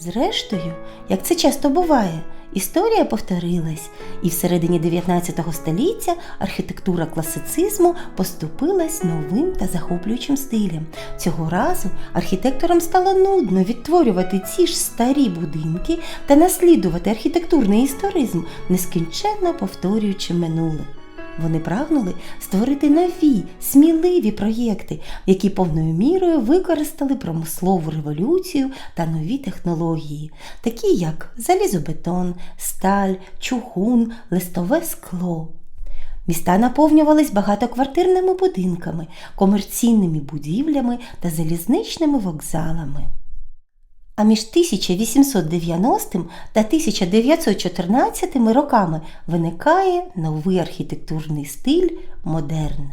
Зрештою, як це часто буває, історія повторилась, і всередині 19 століття архітектура класицизму поступилась новим та захоплюючим стилем. Цього разу архітекторам стало нудно відтворювати ці ж старі будинки та наслідувати архітектурний історизм, нескінченно повторюючи минуле. Вони прагнули створити нові, сміливі проєкти, які повною мірою використали промислову революцію та нові технології, такі як залізобетон, сталь, чугун, листове скло. Міста наповнювались багатоквартирними будинками, комерційними будівлями та залізничними вокзалами. А між 1890 та 1914 роками виникає новий архітектурний стиль модерн.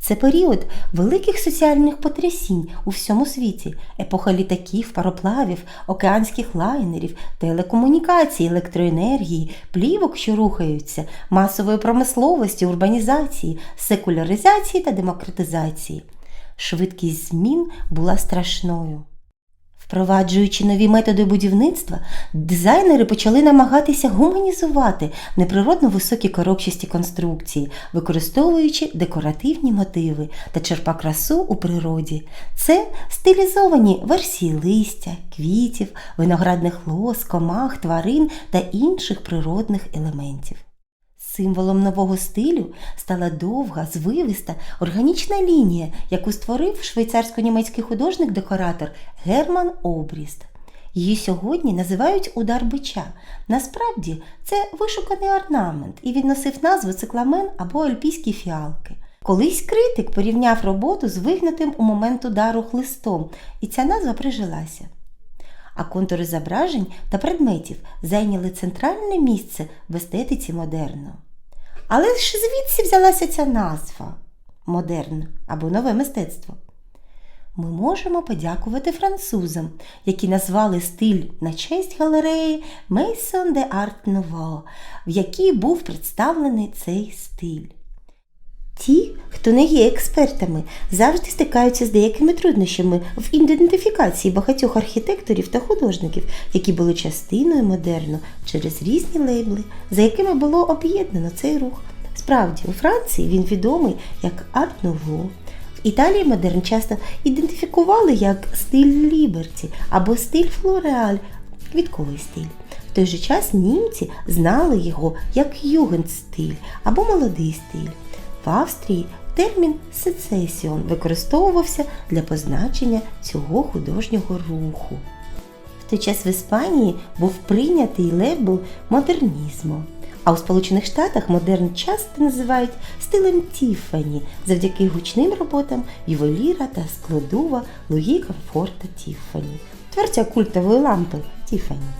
Це період великих соціальних потрясінь у всьому світі, епоха літаків, пароплавів, океанських лайнерів, телекомунікацій, електроенергії, плівок, що рухаються, масової промисловості, урбанізації, секуляризації та демократизації. Швидкість змін була страшною. Впроваджуючи нові методи будівництва, дизайнери почали намагатися гуманізувати неприродно високі коробчасті конструкції, використовуючи декоративні мотиви та черпа красу у природі. Це стилізовані версії листя, квітів, виноградних лоз, комах, тварин та інших природних елементів. Символом нового стилю стала довга, звивиста, органічна лінія, яку створив швейцарсько-німецький художник-декоратор Герман Обріст. Її сьогодні називають удар бича. Насправді це вишуканий орнамент і відносив назву цикламен або альпійські фіалки. Колись критик порівняв роботу з вигнутим у момент удару хлистом, і ця назва прижилася а контури зображень та предметів зайняли центральне місце в естетиці модерну. Але ж звідси взялася ця назва модерн або нове мистецтво. Ми можемо подякувати французам, які назвали стиль на честь галереї Maison de Art Nouveau, в якій був представлений цей стиль. Ті, хто не є експертами, завжди стикаються з деякими труднощами в ідентифікації багатьох архітекторів та художників, які були частиною модерну через різні лейбли, за якими було об'єднано цей рух. Справді, у Франції він відомий як Арт Nouveau. В Італії модерн часто ідентифікували як стиль Ліберті або стиль Флореаль, квітковий стиль. В той же час німці знали його як югенстиль або молодий стиль. В Австрії термін сецесіон використовувався для позначення цього художнього руху. В той час в Іспанії був прийнятий лейбл модернізму. А у Сполучених Штатах модерн часто називають стилем Тіфані завдяки гучним роботам ювеліра та складова Луї Комфорта Тіфані, творця культової лампи Тіфані.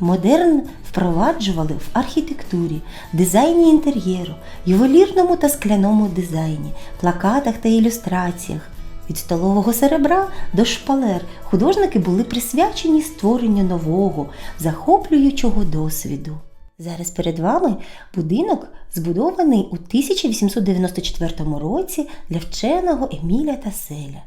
Модерн впроваджували в архітектурі, дизайні інтер'єру, ювелірному та скляному дизайні, плакатах та ілюстраціях. Від столового серебра до шпалер художники були присвячені створенню нового, захоплюючого досвіду. Зараз перед вами будинок, збудований у 1894 році для вченого Еміля Таселя.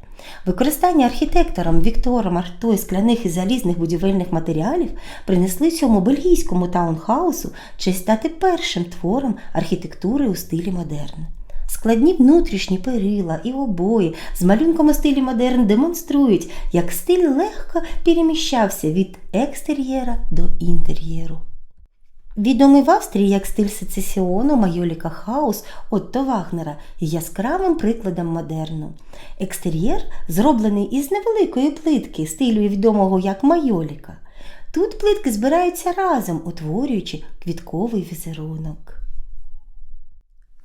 Використання архітектором Віктором Артой скляних і залізних будівельних матеріалів принесли цьому бельгійському таунхаусу честь стати першим твором архітектури у стилі модерн. Складні внутрішні перила і обої з малюнком у стилі модерн демонструють, як стиль легко переміщався від екстер'єра до інтер'єру. Відомий в Австрії як стиль сецесіону майоліка хаус Отто Вагнера яскравим прикладом модерну. Екстер'єр зроблений із невеликої плитки, стилю відомого як майоліка. Тут плитки збираються разом, утворюючи квітковий візерунок.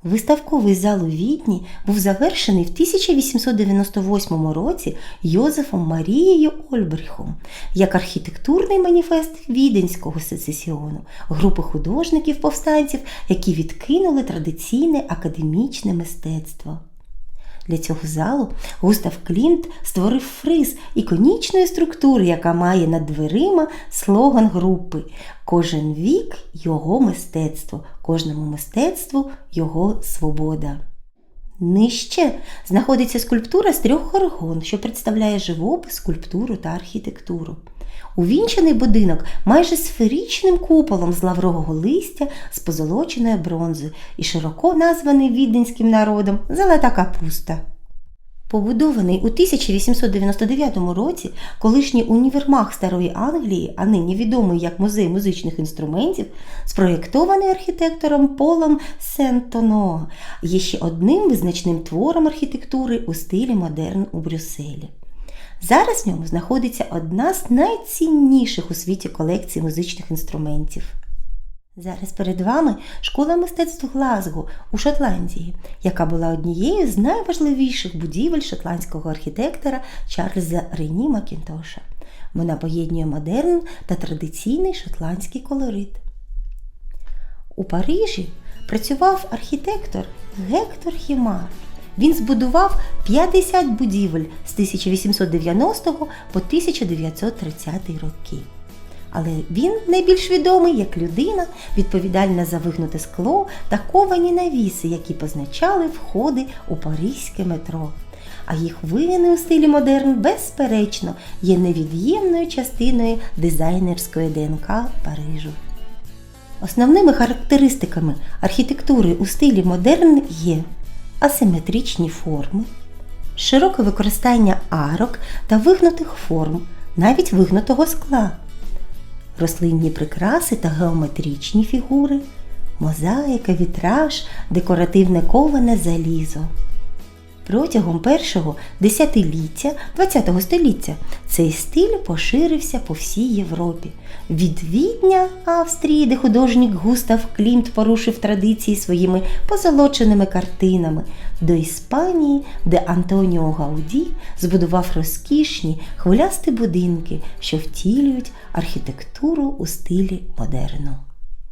Виставковий зал у Відні був завершений в 1898 році Йозефом Марією Ольбріхом як архітектурний маніфест віденського сецесіону, групи художників-повстанців, які відкинули традиційне академічне мистецтво. Для цього залу Густав Клінт створив фриз іконічної структури, яка має над дверима слоган групи Кожен вік його мистецтво, кожному мистецтву його свобода. Нижче знаходиться скульптура з трьох горгон, що представляє живопис, скульптуру та архітектуру. Увінчений будинок майже сферичним куполом з лаврового листя з позолоченою бронзою і широко названий віденським народом Золота капуста. Побудований у 1899 році колишній універмаг Старої Англії, а нині відомий як музей музичних інструментів, спроєктований архітектором Полом Сентоно, є ще одним визначним твором архітектури у стилі модерн у Брюсселі. Зараз в ньому знаходиться одна з найцінніших у світі колекцій музичних інструментів. Зараз перед вами школа мистецтв Глазго у Шотландії, яка була однією з найважливіших будівель шотландського архітектора Чарльза Рені Макінтоша. Вона поєднує модерн та традиційний шотландський колорит. У Парижі працював архітектор Гектор Хімар. Він збудував 50 будівель з 1890 по 1930 роки. Але він найбільш відомий як людина, відповідальна за вигнуте скло та ковані навіси, які позначали входи у паризьке метро. А їх вигини у стилі модерн, безперечно, є невід'ємною частиною дизайнерської ДНК Парижу. Основними характеристиками архітектури у стилі модерн є асиметричні форми, широке використання арок та вигнутих форм, навіть вигнутого скла, рослинні прикраси та геометричні фігури, мозаїка, вітраж, декоративне коване залізо. Протягом першого десятиліття ХХ століття цей стиль поширився по всій Європі. Від Відня Австрії, де художник Густав Клімт порушив традиції своїми позолоченими картинами, до Іспанії, де Антоніо Гауді збудував розкішні хвилясті будинки, що втілюють архітектуру у стилі модерну.